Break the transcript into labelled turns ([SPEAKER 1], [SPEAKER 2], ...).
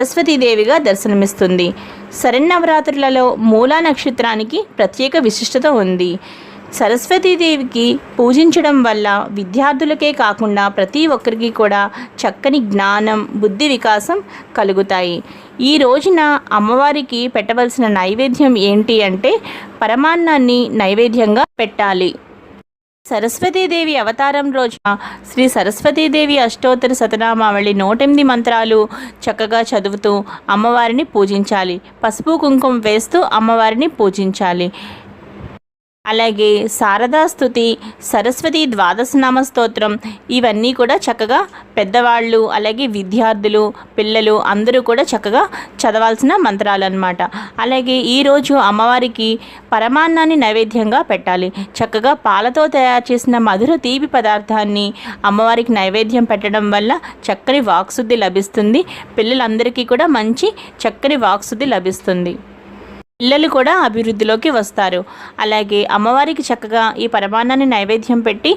[SPEAKER 1] సరస్వతీదేవిగా దర్శనమిస్తుంది. శరన్నవరాత్రులలో మూలా నక్షత్రానికి ప్రత్యేక విశిష్టత ఉంది. సరస్వతీదేవికి పూజించడం వల్ల విద్యార్థులకే కాకుండా ప్రతి ఒక్కరికి కూడా చక్కని జ్ఞానం బుద్ధి వికాసం కలుగుతాయి. ఈ రోజున అమ్మవారికి పెట్టవలసిన నైవేద్యం ఏంటి అంటే పరమాన్నాన్ని నైవేద్యంగా పెట్టాలి. సరస్వతీదేవి అవతారం రోజున శ్రీ సరస్వతీదేవి అష్టోత్తర శతనామావళి నూటెనిమిది మంత్రాలు చక్కగా చదువుతూ అమ్మవారిని పూజించాలి. పసుపు కుంకుమ వేస్తూ అమ్మవారిని పూజించాలి. అలాగే శారదా స్థుతి సరస్వతి ద్వాదశనామ స్తోత్రం ఇవన్నీ కూడా చక్కగా పెద్దవాళ్ళు అలాగే విద్యార్థులు పిల్లలు అందరూ కూడా చక్కగా చదవాల్సిన మంత్రాలు అన్నమాట అలాగే ఈరోజు అమ్మవారికి పరమాన్నాన్ని నైవేద్యంగా పెట్టాలి. చక్కగా పాలతో తయారు చేసిన మధుర తీపి పదార్థాన్ని అమ్మవారికి నైవేద్యం పెట్టడం వల్ల చక్కని వాక్శుద్ధి లభిస్తుంది. పిల్లలందరికీ కూడా మంచి చక్కని వాక్శుద్ధి లభిస్తుంది. పిల్లలు కూడా అభివృద్ధిలోకి వస్తారు. అలాగే అమ్మవారికి చక్కగా ఈ పరమాన్నాన్ని నైవేద్యం పెట్టి